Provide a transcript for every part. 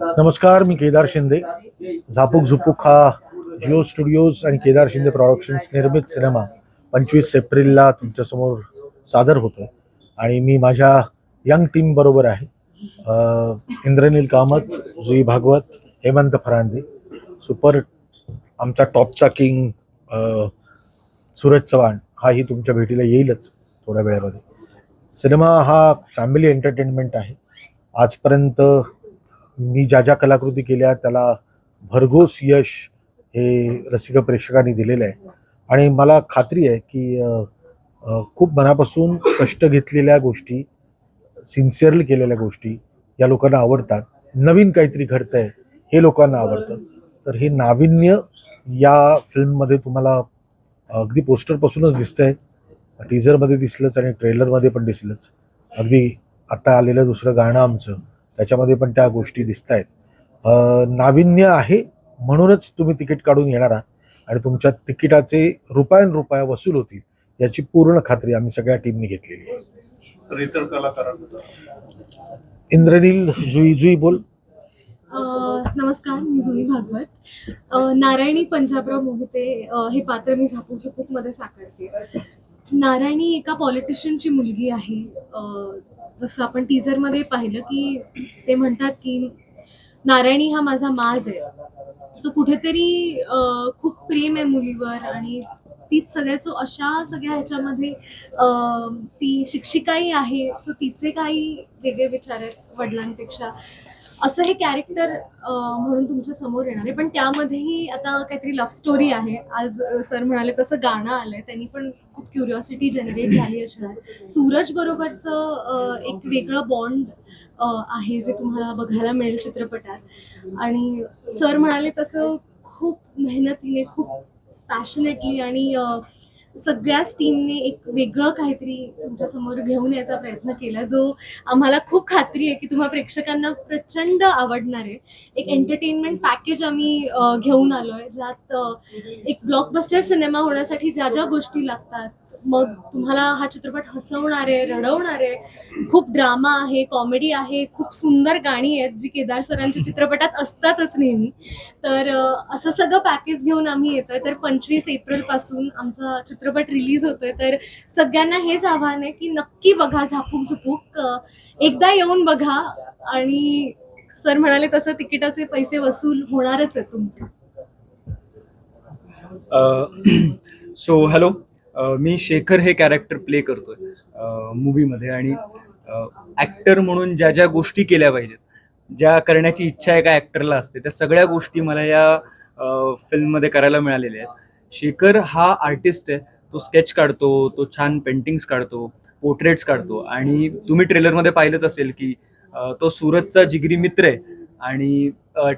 नमस्कार मी केदार शिंदे. झापूक झुपूक हा जिओ स्टुडिओज आणि केदार शिंदे प्रॉडक्शन्स निर्मित सिनेमा पंचवीस एप्रिलला तुमच्यासमोर सादर होतो आणि मी माझ्या यंग टीमबरोबर आहे. इंद्रनील कामत जुई भागवत हेमंत फरांदे सुपर आमचा टॉपचा किंग सूरज चव्हाण हाही तुमच्या भेटीला येईलच थोड्या वेळामध्ये. सिनेमा हा फॅमिली एंटरटेनमेंट आहे. आजपर्यंत मी ज्या ज्या कलाकृती केल्या त्याला भरघोस यश हे रसिक प्रेक्षकांनी दिलेलं आहे. आणि मला खात्री आहे की खूप मनापासून कष्ट घेतलेल्या गोष्टी सिन्सिअरली केलेल्या गोष्टी या लोकांना आवडतात. नवीन काहीतरी घडतंय हे लोकांना आवडतं. तर हे नाविन्य या फिल्ममध्ये तुम्हाला अगदी पोस्टरपासूनच दिसतंय. टीझरमध्ये दिसलंच आणि ट्रेलरमध्ये पण दिसलंच. अगदी आता आलेलं दुसरं गाणं आमचं त्याच्यामध्ये पण त्या गोष्टी दिसत आहेत नाविन्य आहे म्हणूनच तुम्ही तिकीट काढून येणार आहात आणि तुमच्या तिकिटाचे रुपयान रुपया वसूल होतील याची पूर्ण खात्री आम्ही सगळ्या टीमने घेतलेली आहे. तर इतर कलाकारांना इंद्रनील जुई जुई बोल. अ, नमस्कार मी जुई भागवत. अ, नारायणी पंजाबराव मोहिते हे पात्र मी झापूक झुपूकमध्ये साकारते. नारायणी एका पॉलिटिशियनची मुलगी आहे. अ, जसं आपण टीजरमध्ये पाहिलं की ते म्हणतात की नारायणी हा माझा माज आहे. सो कुठेतरी खूप प्रेम आहे मुलीवर आणि तीच सगळ्याचो अशा सगळ्या ह्याच्यामध्ये ती शिक्षिकाही आहे सो तिचे काही वेगळे विचार आहेत वडिलांपेक्षा. असं हे कॅरेक्टर म्हणून तुमच्यासमोर येणार आहे. पण त्यामध्येही आता काहीतरी लव्ह स्टोरी आहे. आज सर म्हणाले तसं गाणं आलंय. त्यांनी पण खूप क्युरिओसिटी जनरेट झाली असणार. सूरज बरोबरचं एक वेगळं बॉन्ड आहे जे तुम्हाला बघायला मिळेल चित्रपटात. आणि सर म्हणाले तसं खूप मेहनतीने खूप पॅशनेटली आणि सगळ्याच टीमने एक वेगळं काहीतरी तुमच्यासमोर घेऊन यायचा प्रयत्न केला जो आम्हाला खूप खात्री आहे की तुम्हा प्रेक्षकांना प्रचंड आवडणार आहे. एक एंटरटेनमेंट पॅकेज आम्ही घेऊन आलोय ज्यात एक ब्लॉकबस्टर सिनेमा होण्यासाठी ज्या ज्या गोष्टी लागतात मग तुम्हाला हा चित्रपट हसवणार आहे रडवणार आहे खूप ड्रामा आहे कॉमेडी आहे खूप सुंदर गाणी आहेत जी केदार सरांच्या चित्रपटात असतातच नेहमी. तर असं सगळं पॅकेज घेऊन आम्ही येतोय. तर पंचवीस एप्रिलपासून आमचा चित्रपट रिलीज होतोय. तर सगळ्यांना हेच आव्हान आहे की नक्की बघा झापूक झुपूक. एकदा येऊन बघा आणि सर म्हणाले तसं तिकिटाचे पैसे वसूल होणारच आहे तुमचे. सो हॅलो मी शेखर हे कॅरेक्टर प्ले करतोय मूवीमध्ये आणि ॲक्टर म्हणून ज्या ज्या गोष्टी केल्या पाहिजेत ज्या करण्याची इच्छा एका ॲक्टरला असते त्या सगळ्या गोष्टी मला या फिल्ममध्ये करायला मिळालेल्या आहेत. शेखर हा आर्टिस्ट आहे तो स्केच काढतो तो छान पेंटिंग्स काढतो पोर्ट्रेट्स काढतो. आणि तुम्ही ट्रेलरमध्ये पाहिलंच असेल की तो सूरजचा जिगरी मित्र आहे. आणि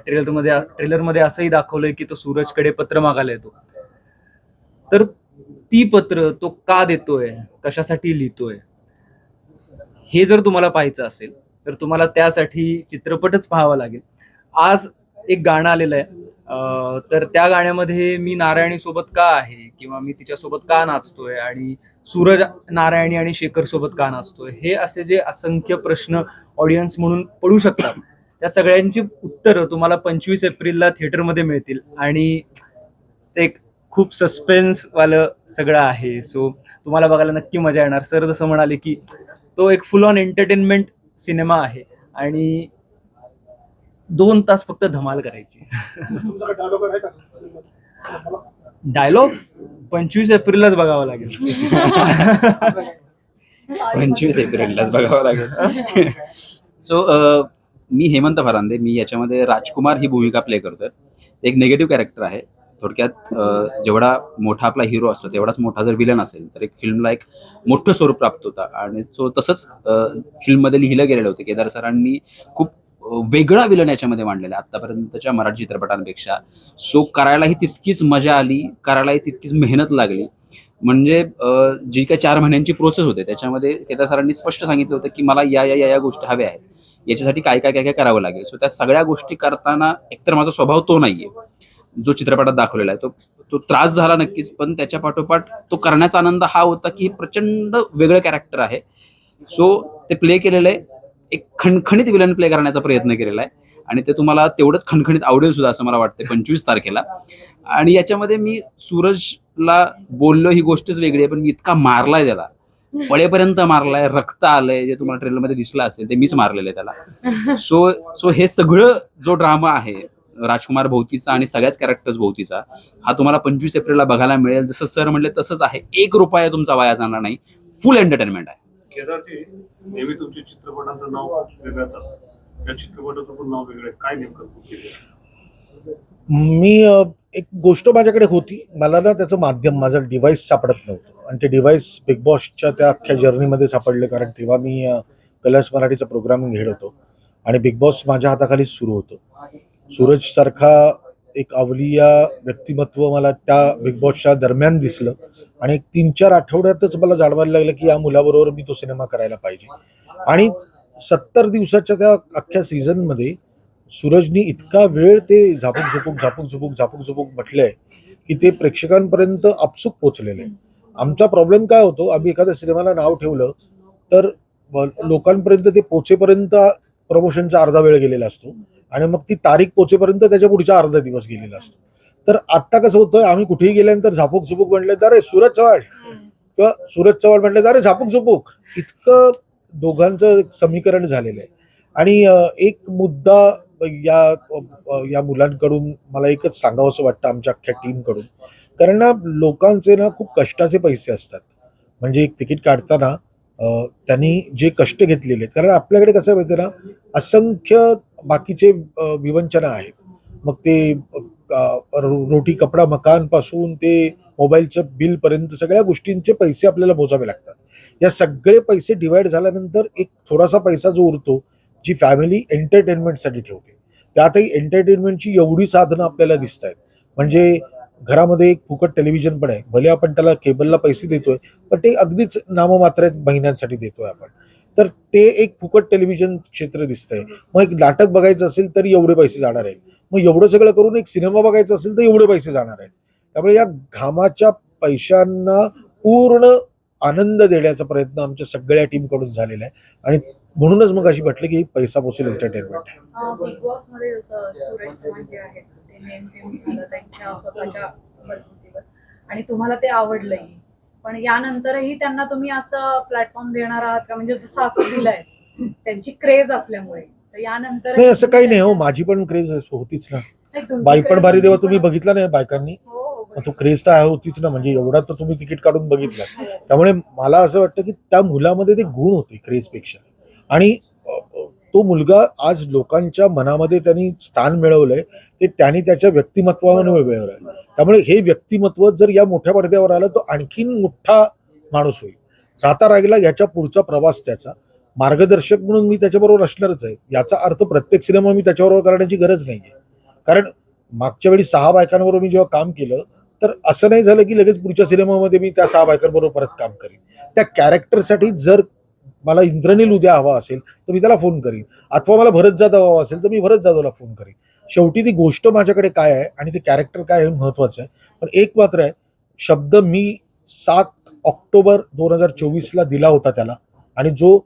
ट्रेलरमध्ये ट्रेलरमध्ये असंही दाखवलंय की तो सूरजकडे पत्र मागायला येतो. तर ती पत्र तो का देतोय? कशासाठी लिहितोय? हे जर तुम्हाला पाहायचं असेल तर तुम्हाला त्यासाठी चित्रपटच पाहावा लागेल. आज एक गाणं आलेलं आहे. तर त्या गाण्यामध्ये मी नारायणी सोबत का आहे? किंवा मी तिच्यासोबत का नाचतोय? आणि सूरज नारायणी आणि शेखर सोबत का नाचतोय? हे असे जे असंख्य प्रश्न ऑडियन्स म्हणून पडू शकतात त्या सगळ्यांची उत्तरं तुम्हाला पंचवीस एप्रिलला थिएटरमध्ये मिळतील. आणि ते एक खूप सस्पेन्स वालं सगळं आहे. सो तुम्हाला बघायला नक्की मजा येणार. सर जसं म्हणाले की तो एक फुल ऑन एंटरटेनमेंट सिनेमा आहे. आणि दोन तास फक्त धमाल करायची. डायलॉग डायलॉग पंचवीस एप्रिललाच बघावा लागेल. पंचवीस एप्रिललाच बघावं लागेल. सो मी हेमंत फरांदे. मी याच्यामध्ये राजकुमार ही भूमिका प्ले करतोय. एक निगेटिव्ह कॅरेक्टर आहे. थोडक्यात जेवढा मोठा आपला हिरो असतो तेवढाच मोठा जर विलन असेल तर एक फिल्मला एक मोठं स्वरूप प्राप्त होता. आणि सो तसंच फिल्ममध्ये लिहिलं गेलेलं होतं. केदार सरांनी खूप वेगळा विलन याच्यामध्ये मांडलेला आतापर्यंतच्या मराठी चित्रपटांपेक्षा. सो करायलाही तितकीच मजा आली करायलाही तितकीच मेहनत लागली. म्हणजे जी काही चार महिन्यांची प्रोसेस होते त्याच्यामध्ये केदार सरांनी स्पष्ट सांगितलं होतं की मला या या या या गोष्टी हव्या आहेत. याच्यासाठी काय काय काय काय करावं लागेल. सो त्या सगळ्या गोष्टी करताना एकतर माझा स्वभाव तो नाहीये. जो चित्रपटात दाखवलेला आहे तो तो त्रास झाला नक्कीच पण त्याच्या पाठोपाठ तो करण्याचा आनंद हा होता की हे प्रचंड वेगळं कॅरेक्टर आहे. सो ते प्ले केलेलं आहे एक खणखणीत विलन प्ले करण्याचा प्रयत्न केलेला आहे. आणि ते तुम्हाला तेवढंच खणखणीत आवडेल सुद्धा असं मला वाटतं पंचवीस तारखेला. आणि याच्यामध्ये मी सूरजला बोललो ही गोष्टच वेगळी आहे पण मी इतका मारलाय त्याला. पळेपर्यंत मारलाय रक्त आलंय जे तुम्हाला ट्रेलरमध्ये दिसलं असेल ते मीच मारलेलं आहे त्याला. सो सो हे सगळं जो ड्रामा आहे राजकुमार भोवतीचा आणि सगळ्याच कॅरेक्टर्स भोवतीचा. हा तुम्हाला पंचवीस एप्रिलला बघायला मिळेल. जसं सर म्हणले तसंच आहे. एक रुपया तुमचा वाया जाणार नाही. फुल एंटरटेनमेंट आहे. केदारजी नेहमी तुमच्या चित्रपटांचं नाव वेगळंच असतं. या चित्रपटाचं पण नाव वेगळं आहे. काय नेमकं केलं? मी एक गोष्ट माझ्याकडे होती. मला ना त्याचं माध्यम माझं डिव्हाइस सापडत नव्हतं. आणि ते डिव्हाइस बिग बॉसच्या त्या अख्ख्या जर्नीमध्ये सापडले. कारण तेव्हा मी कलर्स मराठीचं प्रोग्रामिंग घेत होतो. आणि बिग बॉस माझ्या हाताखाली सुरू होतं. सूरज सारखा एक अवलिया व्यक्तिमत्व मला त्या बिग बॉसच्या दरम्यान दिसलं. आणि एक तीन चार आठवड्यातच मला जाणवायला लागलं की या मुलाबरोबर मी तो सिनेमा करायला पाहिजे. आणि सत्तर दिवसाच्या त्या अख्ख्या सीझनमध्ये सूरजनी इतका वेळ ते झापूक झुपूक झापूक झुपूक झापूक झुपूक म्हटलंय की ते प्रेक्षकांपर्यंत आपसूक पोचलेलं. आहे आमचा प्रॉब्लेम काय होतो? आम्ही एखाद्या सिनेमाला नाव ठेवलं तर लोकांपर्यंत ते पोचेपर्यंत प्रमोशनचा अर्धा वेळ गेलेला असतो. आणि मग ती तारीख पोचेपर्यंत त्याच्या पुढच्या अर्धा दिवस गेलेला असतो. तर आत्ता कसं होतं आम्ही कुठेही गेल्यानंतर झापूक झुपूक म्हटलं तर अरे सूरज चव्हाण. किंवा सूरज चव्हाण म्हटलं तर अरे झापूक झुपूक इतकं दोघांचं समीकरण झालेलं आहे. आणि एक मुद्दा या या मुलांकडून मला एकच सांगावंसं वाटतं आमच्या अख्ख्या टीमकडून. कारण ना लोकांचे ना खूप कष्टाचे पैसे असतात. म्हणजे एक तिकीट काढताना त्यांनी जे कष्ट घेतलेले आहेत. कारण आपल्याकडे कसं माहिती ना असंख्य बाकीचे विवंचना आहेत. मग ते रोटी कपडा मकानपासून ते मोबाईलचं बिलपर्यंत सगळ्या गोष्टींचे पैसे आपल्याला मोजावे लागतात. या सगळे पैसे डिवाइड झाल्यानंतर एक थोडासा पैसा जो उरतो जी फॅमिली एंटरटेनमेंटसाठी ठेवते. त्यातही एंटरटेनमेंटची एवढी साधनं आपल्याला दिसत आहेत म्हणजे घरामध्ये एक फुकट टेलिव्हिजन पण आहे. भले आपण त्याला केबलला पैसे देतोय पण ते अगदीच नाममात्र आहेत महिन्यांसाठी देतोय आपण. तर ते एक फुकट टेलिव्हिजन क्षेत्र दिसतंय. मग एक नाटक बघायचं असेल तर एवढे पैसे जाणार आहेत. मग एवढं सगळं करून एक सिनेमा बघायचा असेल तर एवढे पैसे जाणार आहेत. त्यामुळे या घामाच्या पैशांना पूर्ण आनंद देण्याचा प्रयत्न आमच्या सगळ्या टीमकडून झालेला आहे. आणि म्हणूनच मग अशी म्हटलं की पैसा वसूल एंटरटेनमेंट नेम झालं त्यांच्या स्वतःच्या बलबुतीवर आणि तुम्हाला ते आवडलंही पण यानंतरही त्यांना तुम्ही असं प्लॅटफॉर्म देणार आहात का? म्हणजे जसं सासू दिलाय त्यांची क्रेज असल्यामुळे. तर यानंतर नाही असं काही नाही हो. माझी पण क्रेज होतीच ना. बाई पण भारी देवा तुम्ही बघितला नाही बायकांनी? हो मग तो क्रेज तर आहे होतीच ना. म्हणजे एवढा तर तुम्ही तिकीट काढून बघितला. त्यामुळे मला असं वाटतं की त्या मुलामध्ये ते गुण होते क्रेजपेक्षा आणि तो मुलगा आज लोकांच्या मनामध्ये त्यांनी स्थान मिळवलंय ते त्यांनी त्याच्या व्यक्तिमत्वामुळे मिळवलंय त्यामुळे हे व्यक्तिमत्व जर या मोठ्या पडद्यावर आलं तर आणखीन मोठा माणूस होईल. राता रागेला याच्या पुढचा प्रवास त्याचा. मार्गदर्शक म्हणून मी त्याच्याबरोबर असणारच आहे. याचा अर्थ प्रत्येक सिनेमा मी त्याच्याबरोबर करण्याची गरज नाही आहे कारण मागच्या वेळी सहा बायकांबरोबर मी जेव्हा काम केलं तर असं नाही झालं की लगेच पुढच्या सिनेमामध्ये मी त्या सहा बायकांबरोबर परत काम करीन. त्या कॅरेक्टरसाठी जर मला इंद्रनील उद्या हवा असेल तर मी त्याला फोन करीन. अथवा मला भरत जाधव हवा असेल तर मी भरत जाधवला फोन करीन. शेवटी ती गोष्ट माझ्याकडे काय आहे आणि ते कॅरेक्टर काय आहे हे महत्वाचं आहे. पण एक मात्र आहे शब्द मी सात ऑक्टोबर दोन हजार चोवीसला दिला होता त्याला. आणि जो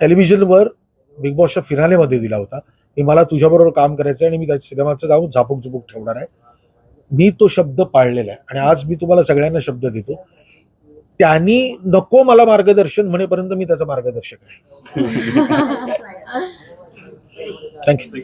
टेलिव्हिजनवर बिग बॉसच्या फिनालेमध्ये दिला होता. की मला तुझ्याबरोबर काम करायचं आहे आणि मी त्या सिनेमाचं जाऊन झापूक झुपूक ठेवणार आहे. मी तो शब्द पाळलेला आहे. आणि आज मी तुम्हाला सगळ्यांना शब्द देतो. त्यांनी नको मला मार्गदर्शन म्हणेपर्यंत मी त्याचा मार्गदर्शक आहे. थँक्यू